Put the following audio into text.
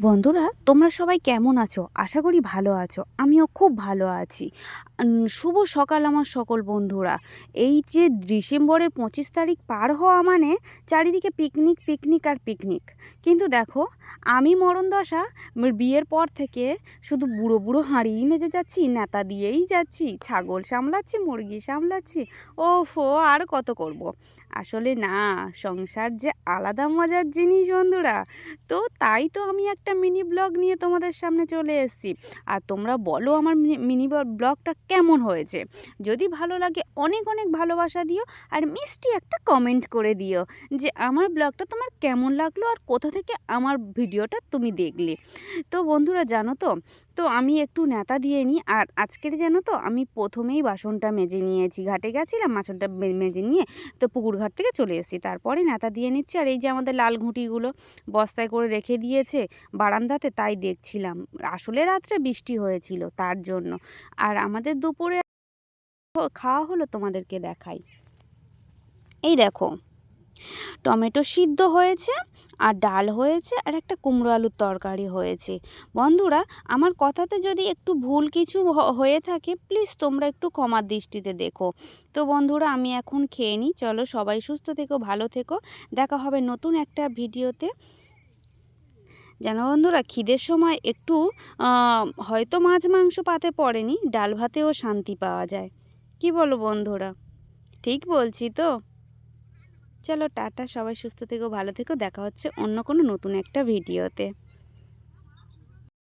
বন্ধুরা তোমরা সবাই কেমন আছো? আশা করি ভালো আছো। আমিও খুব ভালো আছি। শুভ সকাল আমার সকল বন্ধুরা। এই যে ডিসেম্বরের পঁচিশ তারিখ পার হওয়া মানে চারিদিকে পিকনিক পিকনিক আর পিকনিক। কিন্তু দেখো, আমি মরণ দশা বিয়ের পর থেকে শুধু বুড়ো বুড়ো হাঁড়িই মেজে যাচ্ছি, নেতা দিয়েই যাচ্ছি, ছাগল সামলাচ্ছি, মুরগি সামলাচ্ছি ও ফো আর কত করব। আসলে না, সংসার যে আলাদা মজার জিনিস বন্ধুরা। তো তাই তো আমি একটা মিনি ব্লগ নিয়ে তোমাদের সামনে চলে এসেছি। আর তোমরা বলো আমার মিনি ব্লগটা কেমন হয়েছে? যদি ভালো লাগে অনেক অনেক ভালোবাসা দিও আর মিষ্টি একটা কমেন্ট করে দিও যে আমার ব্লগটা তোমার কেমন লাগল আর কোথা থেকে আমার ভিডিওটা তুমি দেখলে। তো বন্ধুরা জানো তো তো আমি একটু নেতা দিয়ে নিই আর আজকের জানো তো আমি প্রথমেই বাসনটা মেজে নিয়েছি। ঘাটে গেছিলাম, বাসনটা মেজে নিয়ে তো পুকুর ঘাট থেকে চলে এসেছি। তারপরে নেতা দিয়ে নিচ্ছি আর এই যে আমাদের লাল ঘুঁটিগুলো বস্তায় করে রেখে দিয়েছে বারান্দাতে, তাই দেখছিলাম। আসলে রাত্রে বৃষ্টি হয়েছিল তার জন্য। আর আমাদের দুপুরে খাওয়া হলো তোমাদেরকে দেখাই। এই দেখো, টমেটো সিদ্ধ হয়েছে, আর ডাল হয়েছে, আর একটা কুমড়ো আলুর তরকারি হয়েছে। বন্ধুরা, আমার কথাতে যদি একটু ভুল কিছু হয়ে থাকে প্লিজ তোমরা একটু ক্ষমার দৃষ্টিতে দেখো। তো বন্ধুরা, আমি এখন খেয়ে নিই। চলো সবাই সুস্থ থেকো, ভালো থেকো। দেখা হবে নতুন একটা ভিডিওতে। জানো বন্ধুরা খিদের সময় একটু হয়তো মাছ মাংস পাতে পড়েনি, ডাল ভাতেও শান্তি পাওয়া যায়। কি বলো বন্ধুরা? ঠিক বলছি তো? চলো টাটা, সবাই সুস্থ থেকো, ভালো থেকো, দেখা হচ্ছে অন্য কোনো নতুন একটা ভিডিওতে।